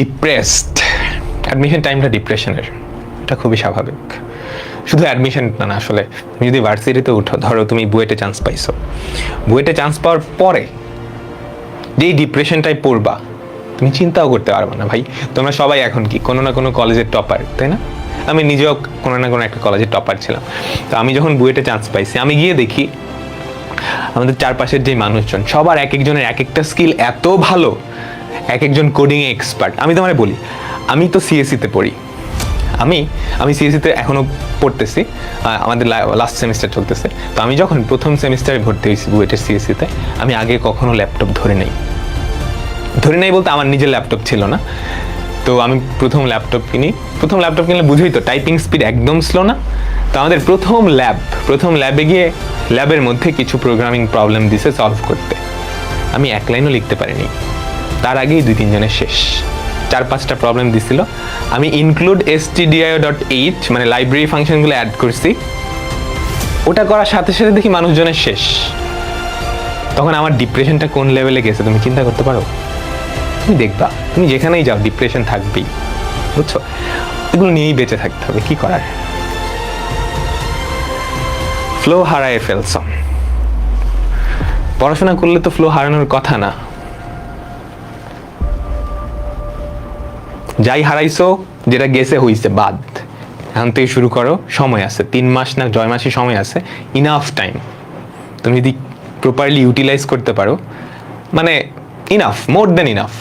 Depressed admission টাইমটা ডিপ্রেশনের এটা খুবই স্বাভাবিক। শুধু অ্যাডমিশন না আসলে তুমি যদি ভার্সিটিতে উঠো, ধরো তুমি বুয়েটে চান্স পাইছো। বুয়েটে চান্স পাওয়ার পরে যেই ডিপ্রেশনটাই পড়বা, তুমি চিন্তাও করতে পারবে না, ভাই, তোমরা সবাই এখন কি? কোনো না কোনো কলেজের টপার তাই না? আমি নিজেও কোনো না কোনো একটা কলেজের টপার ছিলাম। তো আমি যখন বুয়েটে চান্স পাইছি, আমি গিয়ে দেখি আমাদের চারপাশের যে মানুষজন, সবার এক একজনের এক একটা স্কিল এত ভালো এক একজন কোডিংয়ে এক্সপার্ট আমি তোমার বলি, আমি তো সিএসসিতে পড়ি। আমি আমি সিএসসিতে এখনও পড়তেছি আমাদের লাস্ট সেমিস্টার চলতেছে। তো আমি যখন প্রথম সেমিস্টারে ভর্তি হয়েছি বুয়েটের সিএসসিতে আমি আগে কখনো ল্যাপটপ ধরে নেই। ধরে নেই বলতে আমার নিজের ল্যাপটপ ছিল না। তো আমি প্রথম ল্যাপটপ কিনি, প্রথম ল্যাপটপ কিনলে বুঝেই তো টাইপিং স্পিড একদম স্লো না। তো আমাদের প্রথম ল্যাব প্রথম ল্যাবে গিয়ে ল্যাবের মধ্যে কিছু প্রোগ্রামিং প্রবলেম দিছে সলভ করতে। আমি এক লাইনও লিখতে পারিনি। তার আগেই দুই তিনজনের শেষ। চার পাঁচটা প্রবলেম দিছিল। আমি include S TDI dot eight মানে লাইব্রেরি ফাংশনগুলো অ্যাড করছি। ওটা করার সাথে সাথে দেখি মানুষজনের শেষ। তখন আমার ডিপ্রেশনটা কোন লেভেলে গেছে, তুমি চিন্তা করতে পারো? তুমি দেখবা, তুমি যেখানেই যাও ডিপ্রেশন থাকবেই। বুঝছ? এগুলো নিয়েই বেঁচে থাকতে হবে, কি করার? ফ্লো হারায় ফেলছ। পড়াশোনা করলে তো ফ্লো হারানোর কথা না। যাই হারাইছো, যেটা গেছে হইছে বাদ। এখন থেকে শুরু করো, সময় আছে। তিন মাস না জয় মাসে সময় আছে। ইনাফ টাইম তুমি যদি প্রপারলি ইউটিলাইজ করতে পারো মানে ইনাফ মোর দেন ইনাফ